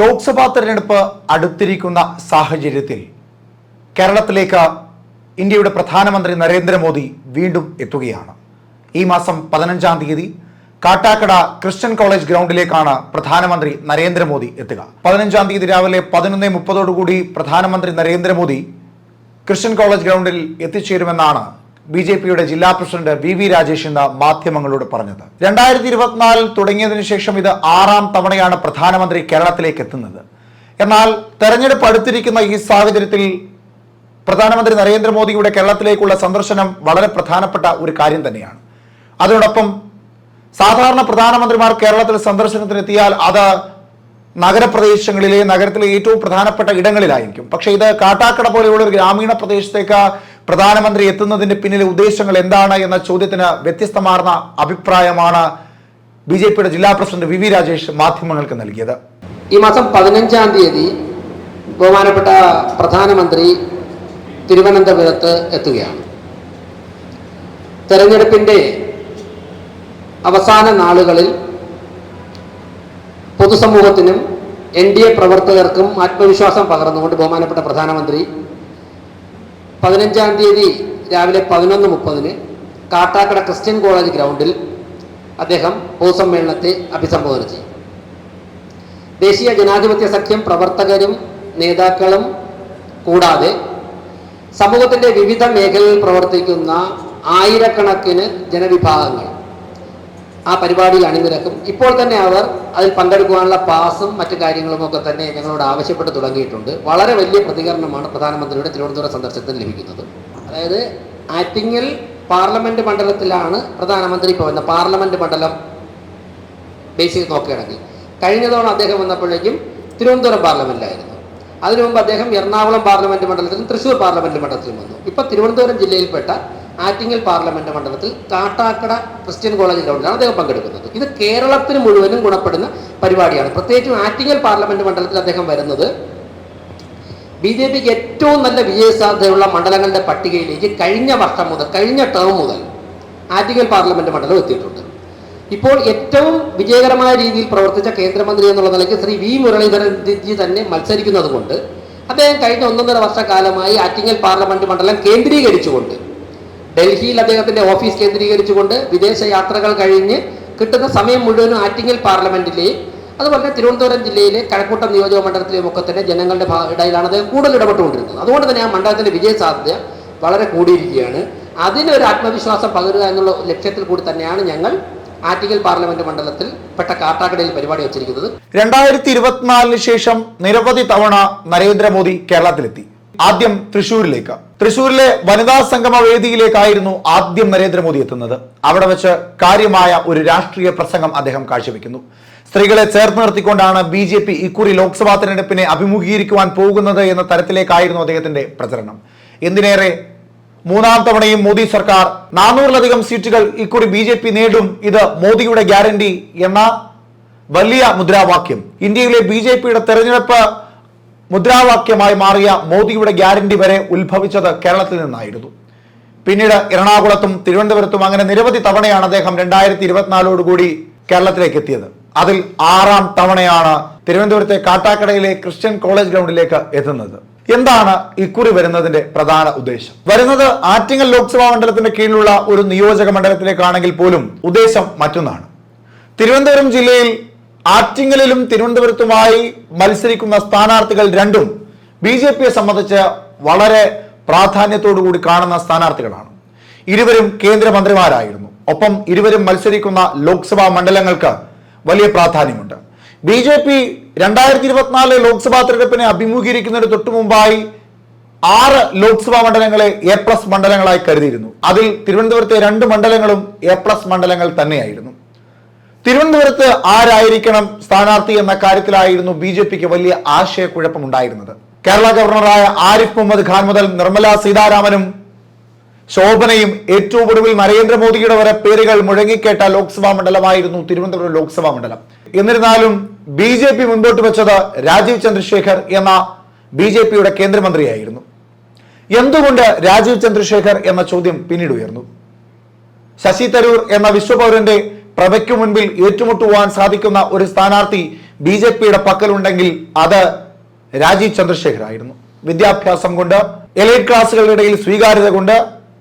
ലോക്സഭാ തെരഞ്ഞെടുപ്പ് അടുത്തിരിക്കുന്ന സാഹചര്യത്തിൽ കേരളത്തിലേക്ക് ഇന്ത്യയുടെ പ്രധാനമന്ത്രി നരേന്ദ്രമോദി വീണ്ടും എത്തുകയാണ്. ഈ മാസം പതിനഞ്ചാം തീയതി കാട്ടാക്കട ക്രിസ്ത്യൻ കോളേജ് ഗ്രൗണ്ടിലേക്കാണ് പ്രധാനമന്ത്രി നരേന്ദ്രമോദി എത്തുക. പതിനഞ്ചാം തീയതി രാവിലെ പതിനൊന്ന് മുപ്പതോടുകൂടി പ്രധാനമന്ത്രി നരേന്ദ്രമോദി ക്രിസ്ത്യൻ കോളേജ് ഗ്രൗണ്ടിൽ എത്തിച്ചേരുമെന്നാണ് ബി ജെ പിയുടെ ജില്ലാ പ്രസിഡന്റ് വി വി രാജേഷ് ഇന്ന് മാധ്യമങ്ങളോട് പറഞ്ഞത്. രണ്ടായിരത്തി ഇരുപത്തിനാലിൽ തുടങ്ങിയതിനു ശേഷം ഇത് ആറാം തവണയാണ് പ്രധാനമന്ത്രി കേരളത്തിലേക്ക് എത്തുന്നത്. എന്നാൽ തെരഞ്ഞെടുപ്പ് അടുത്തിരിക്കുന്ന ഈ സാഹചര്യത്തിൽ പ്രധാനമന്ത്രി നരേന്ദ്രമോദിയുടെ കേരളത്തിലേക്കുള്ള സന്ദർശനം വളരെ പ്രധാനപ്പെട്ട ഒരു കാര്യം തന്നെയാണ്. അതിനോടൊപ്പം സാധാരണ പ്രധാനമന്ത്രിമാർ കേരളത്തിൽ സന്ദർശനത്തിനെത്തിയാൽ അത് നഗരപ്രദേശങ്ങളിലെ നഗരത്തിലെ ഏറ്റവും പ്രധാനപ്പെട്ട ഇടങ്ങളിലായിരിക്കും. പക്ഷേ ഇത് കാട്ടാക്കട പോലെയുള്ള ഒരു ഗ്രാമീണ പ്രദേശത്തേക്ക് പ്രധാനമന്ത്രി എത്തുന്നതിന്റെ പിന്നിലെ ഉദ്ദേശങ്ങൾ എന്താണ് എന്ന ചോദ്യത്തിന് വ്യത്യസ്തമാർന്ന അഭിപ്രായമാണ് ബി ജെ പിയുടെ ജില്ലാ പ്രസിഡന്റ് വി വി രാജേഷ് മാധ്യമങ്ങൾക്ക് നൽകിയത്. ഈ മാസം പതിനഞ്ചാം തീയതി ബഹുമാനപ്പെട്ട പ്രധാനമന്ത്രി തിരുവനന്തപുരത്ത് എത്തുകയാണ്. തെരഞ്ഞെടുപ്പിന്റെ അവസാന നാളുകളിൽ പൊതുസമൂഹത്തിനും എൻ ഡി എ പ്രവർത്തകർക്കും ആത്മവിശ്വാസം പകർന്നുകൊണ്ട് ബഹുമാനപ്പെട്ട പ്രധാനമന്ത്രി പതിനഞ്ചാം തീയതി രാവിലെ പതിനൊന്ന് മുപ്പതിന് കാട്ടാക്കട ക്രിസ്ത്യൻ കോളേജ് ഗ്രൗണ്ടിൽ അദ്ദേഹം പൊതുസമ്മേളനത്തെ അഭിസംബോധന ചെയ്യും. ദേശീയ ജനാധിപത്യ സഖ്യം പ്രവർത്തകരും നേതാക്കളും കൂടാതെ സമൂഹത്തിന്റെ വിവിധ മേഖലയിൽ പ്രവർത്തിക്കുന്ന ആയിരക്കണക്കിന് ജനവിഭാഗങ്ങൾ ആ പരിപാടിയിൽ അണിനിരക്കും. ഇപ്പോൾ തന്നെ അവർ അതിൽ പങ്കെടുക്കുവാനുള്ള പാസും മറ്റു കാര്യങ്ങളും ഒക്കെ തന്നെ ഞങ്ങളോട് ആവശ്യപ്പെട്ട് തുടങ്ങിയിട്ടുണ്ട്. വളരെ വലിയ പ്രതികരണമാണ് പ്രധാനമന്ത്രിയുടെ തിരുവനന്തപുരം സന്ദർശനത്തിൽ ലഭിക്കുന്നത്. അതായത് ആറ്റിങ്ങിൽ പാർലമെന്റ് മണ്ഡലത്തിലാണ് പ്രധാനമന്ത്രി ഇപ്പോൾ വന്ന പാർലമെന്റ് മണ്ഡലം ബേസ് ചെയ്ത് നോക്കുകയാണെങ്കിൽ. കഴിഞ്ഞ തവണ അദ്ദേഹം വന്നപ്പോഴേക്കും തിരുവനന്തപുരം പാർലമെന്റിലായിരുന്നു. അതിനു മുമ്പ് അദ്ദേഹം എറണാകുളം പാർലമെന്റ് മണ്ഡലത്തിലും തൃശ്ശൂർ പാർലമെന്റ് മണ്ഡലത്തിലും വന്നു. ഇപ്പൊ തിരുവനന്തപുരം ജില്ലയിൽപ്പെട്ട ആറ്റിങ്ങൽ പാർലമെന്റ് മണ്ഡലത്തിൽ കാട്ടാക്കട ക്രിസ്ത്യൻ കോളേജ് ഗ്രൗണ്ടിലാണ് അദ്ദേഹം പങ്കെടുക്കുന്നത്. ഇത് കേരളത്തിന് മുഴുവനും ഗുണപ്പെടുന്ന പരിപാടിയാണ്. പ്രത്യേകിച്ചും ആറ്റിങ്ങൽ പാർലമെന്റ് മണ്ഡലത്തിൽ അദ്ദേഹം വരുന്നത് ബി ജെ പിക്ക് ഏറ്റവും നല്ല വിജയസാധ്യതയുള്ള മണ്ഡലങ്ങളുടെ പട്ടികയിലേക്ക് കഴിഞ്ഞ വർഷം മുതൽ കഴിഞ്ഞ ടേം മുതൽ ആറ്റിങ്ങൽ പാർലമെന്റ് മണ്ഡലം എത്തിയിട്ടുണ്ട്. ഇപ്പോൾ ഏറ്റവും വിജയകരമായ രീതിയിൽ പ്രവർത്തിച്ച കേന്ദ്രമന്ത്രി എന്നുള്ള നിലയ്ക്ക് ശ്രീ വി മുരളീധരൻ ജി തന്നെ മത്സരിക്കുന്നത് കൊണ്ട് അദ്ദേഹം കഴിഞ്ഞ ഒന്നൊന്നര വർഷക്കാലമായി ആറ്റിങ്ങൽ പാർലമെന്റ് മണ്ഡലം കേന്ദ്രീകരിച്ചുകൊണ്ട് ഡൽഹിയിൽ അദ്ദേഹത്തിന്റെ ഓഫീസ് കേന്ദ്രീകരിച്ചുകൊണ്ട് വിദേശ യാത്രകൾ കഴിഞ്ഞ് കിട്ടുന്ന സമയം മുഴുവനും ആറ്റിങ്ങൽ പാർലമെന്റിലെയും അതുപോലെ തിരുവനന്തപുരം ജില്ലയിലെ കഴക്കൂട്ടം നിയോജക മണ്ഡലത്തിലെയും ഒക്കെ തന്നെ ജനങ്ങളുടെ ഇടയിലാണ് അദ്ദേഹം കൂടുതൽ ഇടപെട്ടുകൊണ്ടിരുന്നത്. അതുകൊണ്ട് തന്നെ ആ മണ്ഡലത്തിന്റെ വിജയ സാധ്യത വളരെ കൂടിയിരിക്കുകയാണ്. അതിനൊരു ആത്മവിശ്വാസം പകരുക എന്നുള്ള ലക്ഷ്യത്തിൽ കൂടി തന്നെയാണ് ഞങ്ങൾ ആറ്റിങ്ങൽ പാർലമെന്റ് മണ്ഡലത്തിൽ പെട്ട കാട്ടാക്കടയിൽ പരിപാടി വെച്ചിരിക്കുന്നത്. രണ്ടായിരത്തി ഇരുപത്തിനാലിന് ശേഷം നിരവധി തവണ നരേന്ദ്രമോദി കേരളത്തിലെത്തി. ആദ്യം തൃശൂരിലേക്ക്. തൃശൂരിലെ വനിതാ സംഗമ വേദിയിലേക്കായിരുന്നു ആദ്യം നരേന്ദ്രമോദി എത്തുന്നത്. അവിടെ വെച്ച് കാര്യമായ ഒരു രാഷ്ട്രീയ പ്രസംഗം അദ്ദേഹം കാഴ്ചവെക്കുന്നു. സ്ത്രീകളെ ചേർത്ത് നിർത്തിക്കൊണ്ടാണ് ബി ജെ പി ഇക്കുറി ലോക്സഭാ തെരഞ്ഞെടുപ്പിനെ അഭിമുഖീകരിക്കുവാൻ പോകുന്നത് എന്ന തരത്തിലേക്കായിരുന്നു അദ്ദേഹത്തിന്റെ പ്രചരണം. എന്തിനേറെ? മൂന്നാം തവണയും മോദി സർക്കാർ നാനൂറിലധികം സീറ്റുകൾ ഇക്കുറി ബി ജെ പി നേടും. ഇത് മോദിയുടെ ഗ്യാരണ്ടി എന്ന വലിയ മുദ്രാവാക്യം. ഇന്ത്യയിലെ ബി ജെ പിയുടെ തെരഞ്ഞെടുപ്പ് മുദ്രാവാക്യമായി മാറിയ മോദിയുടെ ഗ്യാരണ്ടി വരെ ഉത്ഭവിച്ചത് കേരളത്തിൽ നിന്നായിരുന്നു. പിന്നീട് എറണാകുളത്തും തിരുവനന്തപുരത്തും അങ്ങനെ നിരവധി തവണയാണ് അദ്ദേഹം രണ്ടായിരത്തി ഇരുപത്തിനാലോടുകൂടി കേരളത്തിലേക്ക് എത്തിയത്. അതിൽ ആറാം തവണയാണ് തിരുവനന്തപുരത്തെ കാട്ടാക്കടയിലെ ക്രിസ്ത്യൻ കോളേജ് ഗ്രൗണ്ടിലേക്ക് എത്തുന്നത്. എന്താണ് ഇക്കുറി വരുന്നതിന്റെ പ്രധാന ഉദ്ദേശം? വരുന്നത് ആറ്റിങ്ങൽ ലോക്സഭാ മണ്ഡലത്തിന്റെ കീഴിലുള്ള ഒരു നിയോജക മണ്ഡലത്തിലേക്കാണെങ്കിൽ പോലും ഉദ്ദേശം മറ്റൊന്നാണ്. തിരുവനന്തപുരം ജില്ലയിൽ ആറ്റിങ്ങലിലും തിരുവനന്തപുരത്തുമായി മത്സരിക്കുന്ന സ്ഥാനാർത്ഥികൾ രണ്ടും ബി ജെ പിയെ സംബന്ധിച്ച് വളരെ പ്രാധാന്യത്തോടുകൂടി കാണുന്ന സ്ഥാനാർത്ഥികളാണ്. ഇരുവരും കേന്ദ്രമന്ത്രിമാരായിരുന്നു. ഒപ്പം ഇരുവരും മത്സരിക്കുന്ന ലോക്സഭാ മണ്ഡലങ്ങൾക്ക് വലിയ പ്രാധാന്യമുണ്ട്. ബി ജെ പി രണ്ടായിരത്തി ഇരുപത്തിനാല് ലോക്സഭാ തെരഞ്ഞെടുപ്പിനെ അഭിമുഖീകരിക്കുന്നതിന് തൊട്ടു മുമ്പായി ആറ് ലോക്സഭാ മണ്ഡലങ്ങളെ എ പ്ലസ് മണ്ഡലങ്ങളായി കരുതിയിരുന്നു. അതിൽ തിരുവനന്തപുരത്തെ രണ്ട് മണ്ഡലങ്ങളും എ പ്ലസ് മണ്ഡലങ്ങൾ തന്നെയായിരുന്നു. തിരുവനന്തപുരത്ത് ആരായിരിക്കണം സ്ഥാനാർത്ഥി എന്ന കാര്യത്തിലായിരുന്നു ബി ജെ പിക്ക് വലിയ ആശയക്കുഴപ്പമുണ്ടായിരുന്നത്. കേരള ഗവർണറായ ആരിഫ് മുഹമ്മദ് ഖാൻ മുതൽ നിർമ്മല സീതാരാമനും ശോഭനയും ഏറ്റവും ഒടുവിൽ നരേന്ദ്രമോദിയുടെ വരെ പേരുകൾ മുഴങ്ങിക്കേട്ട ലോക്സഭാ മണ്ഡലമായിരുന്നു തിരുവനന്തപുരം ലോക്സഭാ മണ്ഡലം. എന്നിരുന്നാലും ബി ജെ പി മുൻപോട്ട് വെച്ചത് രാജീവ് ചന്ദ്രശേഖർ എന്ന ബി ജെ പിയുടെ കേന്ദ്രമന്ത്രിയായിരുന്നു. എന്തുകൊണ്ട് രാജീവ് ചന്ദ്രശേഖർ എന്ന ചോദ്യം പിന്നീട് ഉയർന്നു? ശശി തരൂർ എന്ന വിശ്വപൗരന്റെ പ്രഭയ്ക്കു മുൻപിൽ ഏറ്റുമുട്ടുവാൻ സാധിക്കുന്ന ഒരു സ്ഥാനാർത്ഥി ബി ജെ പിയുടെ പക്കലുണ്ടെങ്കിൽ അത് രാജീവ് ചന്ദ്രശേഖർ ആയിരുന്നു വിദ്യാഭ്യാസം കൊണ്ട് എലൈറ്റ് ക്ലാസ്സുകളുടെ ഇടയിൽ സ്വീകാര്യത കൊണ്ട്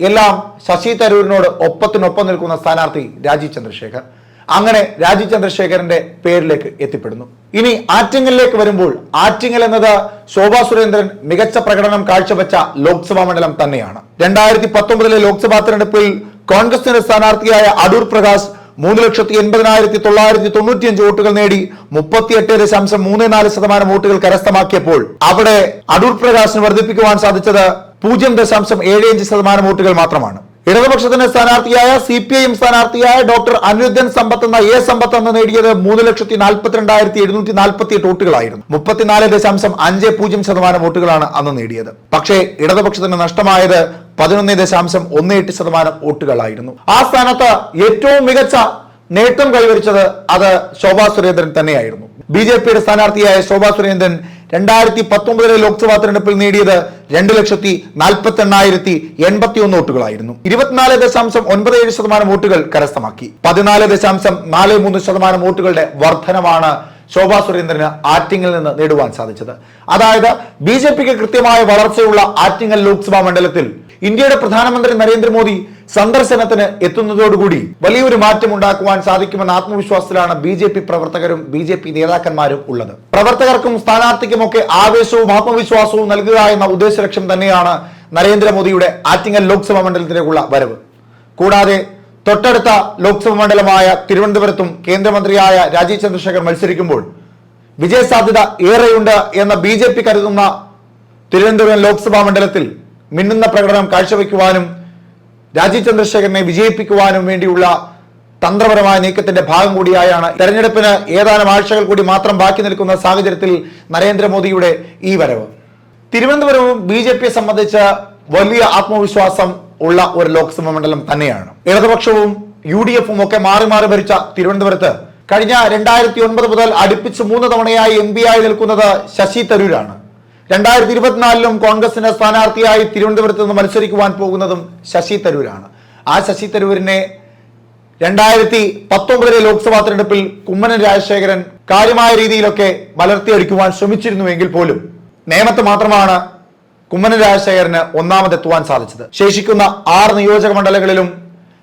എല്ലാം ശശി തരൂരിനോട് ഒപ്പത്തിനൊപ്പം നിൽക്കുന്ന സ്ഥാനാർത്ഥി രാജീവ് ചന്ദ്രശേഖർ. അങ്ങനെ രാജീവ് ചന്ദ്രശേഖരന്റെ പേരിലേക്ക് എത്തിപ്പെടുന്നു. ഇനി ആറ്റിങ്ങലിലേക്ക് വരുമ്പോൾ ആറ്റിങ്ങൽ എന്നത് ശോഭാ സുരേന്ദ്രൻ മികച്ച പ്രകടനം കാഴ്ചവെച്ച ലോക്സഭാ മണ്ഡലം തന്നെയാണ്. രണ്ടായിരത്തി പത്തൊമ്പതിലെ ലോക്സഭാ തെരഞ്ഞെടുപ്പിൽ കോൺഗ്രസിന്റെ സ്ഥാനാർത്ഥിയായ അടൂർ പ്രകാശ് മൂന്ന് ലക്ഷത്തി എൺപതിനായിരത്തി തൊള്ളായിരത്തി തൊണ്ണൂറ്റിയഞ്ച് വോട്ടുകൾ നേടി മുപ്പത്തിയെട്ട് ദശാംശം മൂന്ന് നാല് ശതമാനം വോട്ടുകൾ കരസ്ഥമാക്കിയപ്പോൾ അവിടെ അടൂർ പ്രകാശിന് വർദ്ധിപ്പിക്കുവാൻ സാധിച്ചത് പൂജ്യം ദശാംശം ഏഴ് അഞ്ച് ശതമാനം വോട്ടുകൾ മാത്രമാണ്. ഇടതുപക്ഷത്തിന്റെ സ്ഥാനാർത്ഥിയായ സി പി ഐ എം സ്ഥാനാർത്ഥിയായ ഡോക്ടർ അനിരുദ്ധൻ സമ്പത്ത് എന്ന എ സമ്പത്ത് എന്ന് നേടിയത് മൂന്ന് ലക്ഷത്തി നാൽപ്പത്തിരണ്ടായിരത്തി എഴുന്നൂറ്റി നാൽപ്പത്തി എട്ട് വോട്ടുകളായിരുന്നു. മുപ്പത്തിനാല് ദശാംശം അഞ്ച് പൂജ്യം ശതമാനം വോട്ടുകളാണ് അന്ന് നേടിയത്. പക്ഷേ ഇടതുപക്ഷത്തിന് നഷ്ടമായത് പതിനൊന്ന് ദശാംശം ഒന്ന് എട്ട് ശതമാനം വോട്ടുകളായിരുന്നു. ആ സ്ഥാനത്ത് ഏറ്റവും മികച്ച നേട്ടം കൈവരിച്ചത് അത് ശോഭാ സുരേന്ദ്രൻ തന്നെയായിരുന്നു. ബി ജെ പിയുടെ സ്ഥാനാർത്ഥിയായ ശോഭാ സുരേന്ദ്രൻ രണ്ടായിരത്തി പത്തൊമ്പതിലെ ലോക്സഭാ തെരഞ്ഞെടുപ്പിൽ നേടിയത് രണ്ട് ലക്ഷത്തി നാൽപ്പത്തി എണ്ണായിരത്തി എൺപത്തി ഒന്ന് വോട്ടുകളായിരുന്നു. ഇരുപത്തിനാല് ദശാംശം ഒൻപത് ഏഴ് ശതമാനം വോട്ടുകൾ കരസ്ഥമാക്കി. പതിനാല് ദശാംശം നാല് മൂന്ന് ശതമാനം വോട്ടുകളുടെ വർധനമാണ് ശോഭാ സുരേന്ദ്രന് ആറ്റിങ്ങിൽ നിന്ന് നേടുവാൻ സാധിച്ചത്. അതായത് ബി ജെ പിക്ക് കൃത്യമായ വളർച്ചയുള്ള ആറ്റിങ്ങൽ ലോക്സഭാ മണ്ഡലത്തിൽ ഇന്ത്യയുടെ പ്രധാനമന്ത്രി നരേന്ദ്രമോദി സന്ദർശനത്തിന് എത്തുന്നതോടുകൂടി വലിയൊരു മാറ്റം ഉണ്ടാക്കുവാൻ സാധിക്കുമെന്ന ആത്മവിശ്വാസത്തിലാണ് ബി ജെ പി പ്രവർത്തകരും ബി ജെ പി നേതാക്കന്മാരും ഉള്ളത്. പ്രവർത്തകർക്കും സ്ഥാനാർത്ഥിക്കുമൊക്കെ ആവേശവും ആത്മവിശ്വാസവും നൽകുക എന്ന ഉദ്ദേശ ലക്ഷ്യം തന്നെയാണ് നരേന്ദ്രമോദിയുടെ ആറ്റിങ്ങൽ ലോക്സഭാ മണ്ഡലത്തിലേക്കുള്ള വരവ്. കൂടാതെ തൊട്ടടുത്ത ലോക്സഭാ മണ്ഡലമായ തിരുവനന്തപുരത്തും കേന്ദ്രമന്ത്രിയായ രാജീവ് ചന്ദ്രശേഖർ മത്സരിക്കുമ്പോൾ വിജയസാധ്യത ഏറെയുണ്ട് എന്ന ബി ജെ പി കരുതുന്ന തിരുവനന്തപുരം ലോക്സഭാ മണ്ഡലത്തിൽ മിന്നുന്ന പ്രകടനം കാഴ്ചവെക്കുവാനും രാജീവ് ചന്ദ്രശേഖരനെ വിജയിപ്പിക്കുവാനും വേണ്ടിയുള്ള തന്ത്രപരമായ നീക്കത്തിന്റെ ഭാഗം കൂടിയായാണ് തെരഞ്ഞെടുപ്പിന് ഏതാനും ആഴ്ചകൾ കൂടി മാത്രം ബാക്കി നിൽക്കുന്ന സാഹചര്യത്തിൽ നരേന്ദ്രമോദിയുടെ ഈ വരവ്. തിരുവനന്തപുരവും ബി ജെ പിയെ സംബന്ധിച്ച് വലിയ ആത്മവിശ്വാസം ഉള്ള ഒരു ലോക്സഭാ മണ്ഡലം തന്നെയാണ്. ഇടതുപക്ഷവും യു ഡി എഫും ഒക്കെ മാറി മാറി ഭരിച്ച തിരുവനന്തപുരത്ത് കഴിഞ്ഞ രണ്ടായിരത്തി ഒൻപത് മുതൽ അടുപ്പിച്ച് മൂന്ന് തവണയായി എം പി ആയി നിൽക്കുന്നത് ശശി തരൂരാണ്. രണ്ടായിരത്തി ഇരുപത്തിനാലിലും കോൺഗ്രസിന്റെ സ്ഥാനാർത്ഥിയായി തിരുവനന്തപുരത്ത് നിന്ന് മത്സരിക്കുവാൻ പോകുന്നതും ശശി തരൂരാണ്. ആ ശശി തരൂരിനെ രണ്ടായിരത്തി പത്തൊമ്പതിലെ ലോക്സഭാ തെരഞ്ഞെടുപ്പിൽ കുമ്മനം രാജശേഖരൻ കാര്യമായ രീതിയിലൊക്കെ വളർത്തിയെടുക്കുവാൻ ശ്രമിച്ചിരുന്നുവെങ്കിൽ പോലും നേമത്ത് മാത്രമാണ് കുമ്മനം രാജശേഖരന് ഒന്നാമതെത്തുവാൻ സാധിച്ചത്. ശേഷിക്കുന്ന ആറ് നിയോജക മണ്ഡലങ്ങളിലും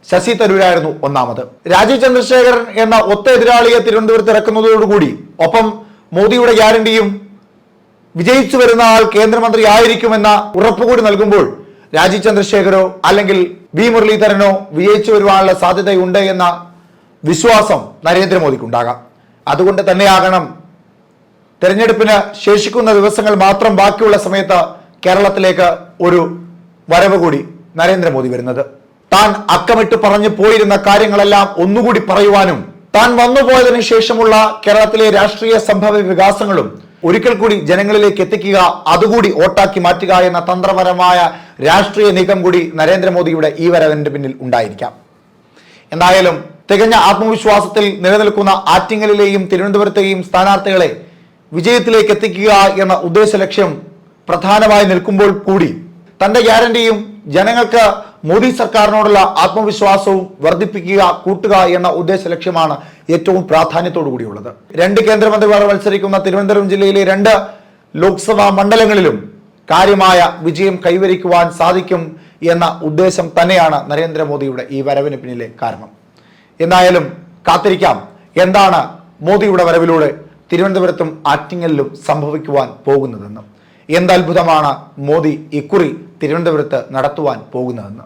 ശശി തരൂരായിരുന്നു ഒന്നാമത്. രാജീവ് ചന്ദ്രശേഖരൻ എന്ന ഒത്ത എതിരാളിയെ തിരുവനന്തപുരത്ത് ഇറക്കുന്നതോടുകൂടി ഒപ്പം മോദിയുടെ ഗ്യാരണ്ടിയും വിജയിച്ചു വരുന്ന ആൾ കേന്ദ്രമന്ത്രി ആയിരിക്കുമെന്ന ഉറപ്പുകൂടി നൽകുമ്പോൾ രാജീവ് ചന്ദ്രശേഖരോ അല്ലെങ്കിൽ വി മുരളീധരനോ വിജയിച്ചു വരുവാനുള്ള സാധ്യതയുണ്ട് എന്ന വിശ്വാസം നരേന്ദ്രമോദിക്കുണ്ടാകാം. അതുകൊണ്ട് തന്നെയാകണം തെരഞ്ഞെടുപ്പിന് ശേഷിക്കുന്ന ദിവസങ്ങൾ മാത്രം ബാക്കിയുള്ള സമയത്ത് കേരളത്തിലേക്ക് ഒരു വരവ് കൂടി നരേന്ദ്രമോദി വരുന്നത്. താൻ അക്കമിട്ട് പറഞ്ഞു പോയിരുന്ന കാര്യങ്ങളെല്ലാം ഒന്നുകൂടി പറയുവാനും താൻ വന്നുപോയതിനു ശേഷമുള്ള കേരളത്തിലെ രാഷ്ട്രീയ സംഭവ വികാസങ്ങളും ഒരിക്കൽ കൂടി ജനങ്ങളിലേക്ക് എത്തിക്കുക അതുകൂടി ഓട്ടാക്കി മാറ്റുക എന്ന തന്ത്രപരമായ രാഷ്ട്രീയ നീക്കം കൂടി നരേന്ദ്രമോദിയുടെ ഈ വരവിന്റെ പിന്നിൽ ഉണ്ടായിരിക്കാം. എന്തായാലും തികഞ്ഞ ആത്മവിശ്വാസത്തിൽ നിലനിൽക്കുന്ന ആറ്റിങ്ങലിലെയും തിരുവനന്തപുരത്തെയും സ്ഥാനാർത്ഥികളെ വിജയത്തിലേക്ക് എത്തിക്കുക എന്ന ഉദ്ദേശ ലക്ഷ്യം പ്രധാനമായി നിൽക്കുമ്പോൾ കൂടി തന്റെ ഗ്യാരണ്ടിയും ജനങ്ങൾക്ക് മോദി സർക്കാരിനോടുള്ള ആത്മവിശ്വാസവും വർദ്ധിപ്പിക്കുക കൂട്ടുക എന്ന ഉദ്ദേശ ലക്ഷ്യമാണ് ഏറ്റവും പ്രാധാന്യത്തോടു കൂടിയുള്ളത്. രണ്ട് കേന്ദ്രമന്ത്രിമാർ മത്സരിക്കുന്ന തിരുവനന്തപുരം ജില്ലയിലെ രണ്ട് ലോക്സഭാ മണ്ഡലങ്ങളിലും കാര്യമായ വിജയം കൈവരിക്കുവാൻ സാധിക്കും എന്ന ഉദ്ദേശം തന്നെയാണ് നരേന്ദ്രമോദിയുടെ ഈ വരവിന് പിന്നിലെ കാരണം. എന്തായാലും കാത്തിരിക്കാം എന്താണ് മോദിയുടെ വരവിലൂടെ തിരുവനന്തപുരത്തും ആറ്റിങ്ങലിലും സംഭവിക്കുവാൻ പോകുന്നതെന്ന്. എന്തത്ഭുതമാണ് മോദി ഇക്കുറി തിരുവനന്തപുരത്ത് നടത്തുവാൻ പോകുന്നതെന്ന്.